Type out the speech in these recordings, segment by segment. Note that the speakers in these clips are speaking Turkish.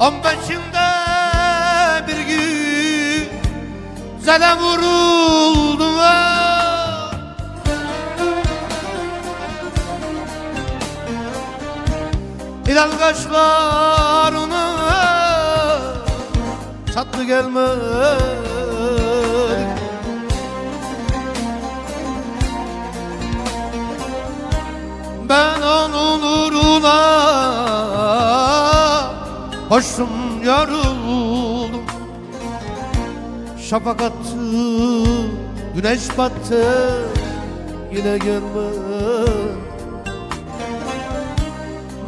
On beşinde bir gün Zele vuruldum ah. Hilal kaşlarına Çatlı gelmedi Koştum yoruldum Şafak attı Güneş battı Yine gelmedi.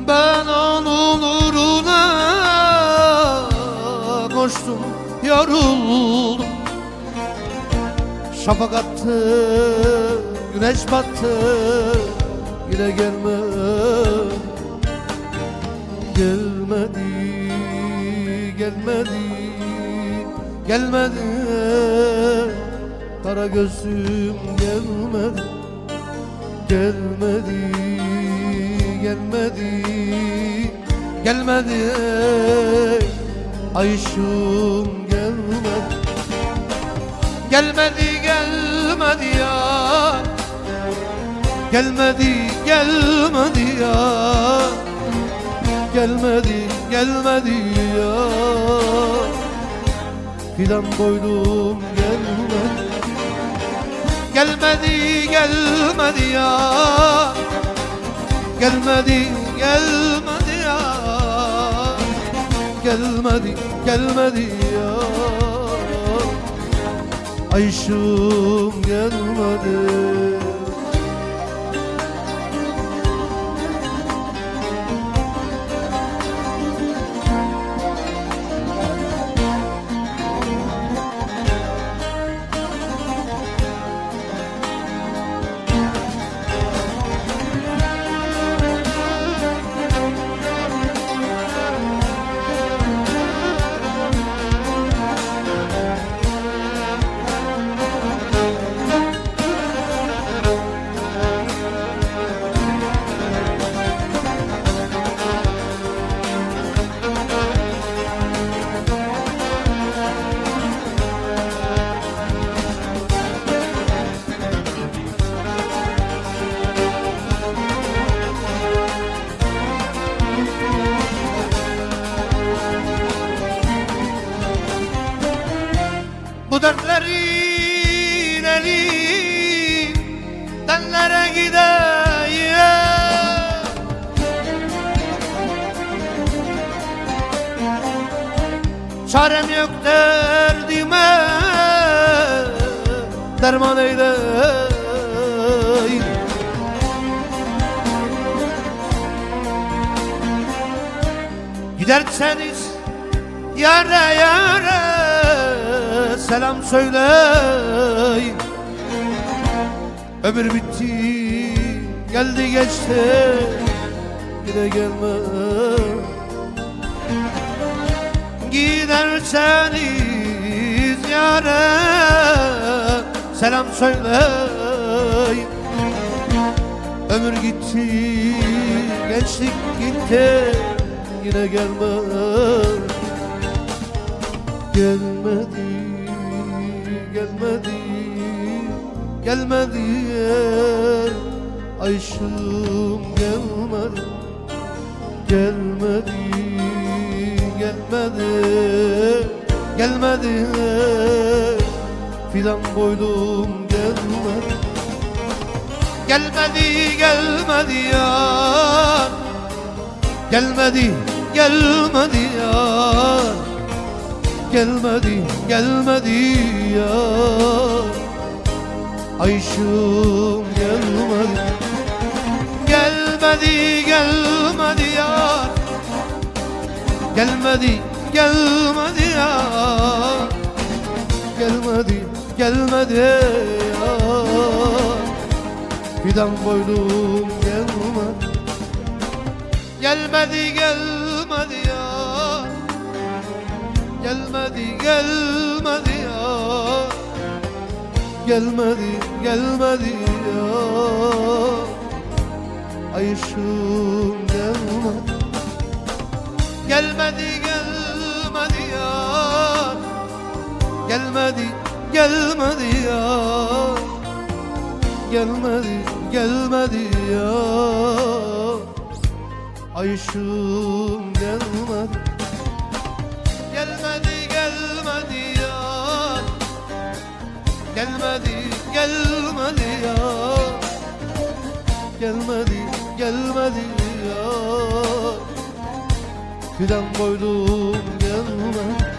Ben onun uğruna koştum, yoruldum. Şafak attı, güneş battı Yine gelme Gelmedi, gelmedi, gelmedi. Kara gözüm gelmedi Gelmedi, gelmedi, gelmedi Ay ışığım gelmedi. Gelmedi, gelmedi ya. Gelmedi, gelmedi ya Gelmedi, gelmedi ya. Fidan koydum gelmedi. Gelmedi, gelmedi ya. Gelmedi, gelmedi ya. Gelmedi, gelmedi ya. Ay ışığım gelmedi Çarem yok derdime Derman eyleyim. Giderseniz yare yare selam söyleyin Ömür bitti geldi geçti Gide gelme Giderseniz yare selam söyleyin Ömür gitti gençlik gitti yine gelme Gelmedi, gelmedi, gelmedi Ay ışığım gelmedi Gelmedi, gelmedi, gelmedi Fidan koydum gelmedi Gelmedi, gelmedi ya Gelmedi, gelmedi ya Gelmedi, gelmedi ya Ay ışığım gelmedi Gelmedi, gelmedi ya Gelmedi, gelmedi ya Gelmedi, gelmedi ya Fidan koydum gelmedi Gelmedi, gelmedi ya Gelmedi, gelmedi gelmedi gelmedi ya Ay ışığım gelmedi. Gelmedi gelmedi ya Gelmedi gelmedi ya Gelmedi gelmedi ya Ay ışığım gelmedi. Gelmedi gelmedi ya. Fidan koydum gelmedi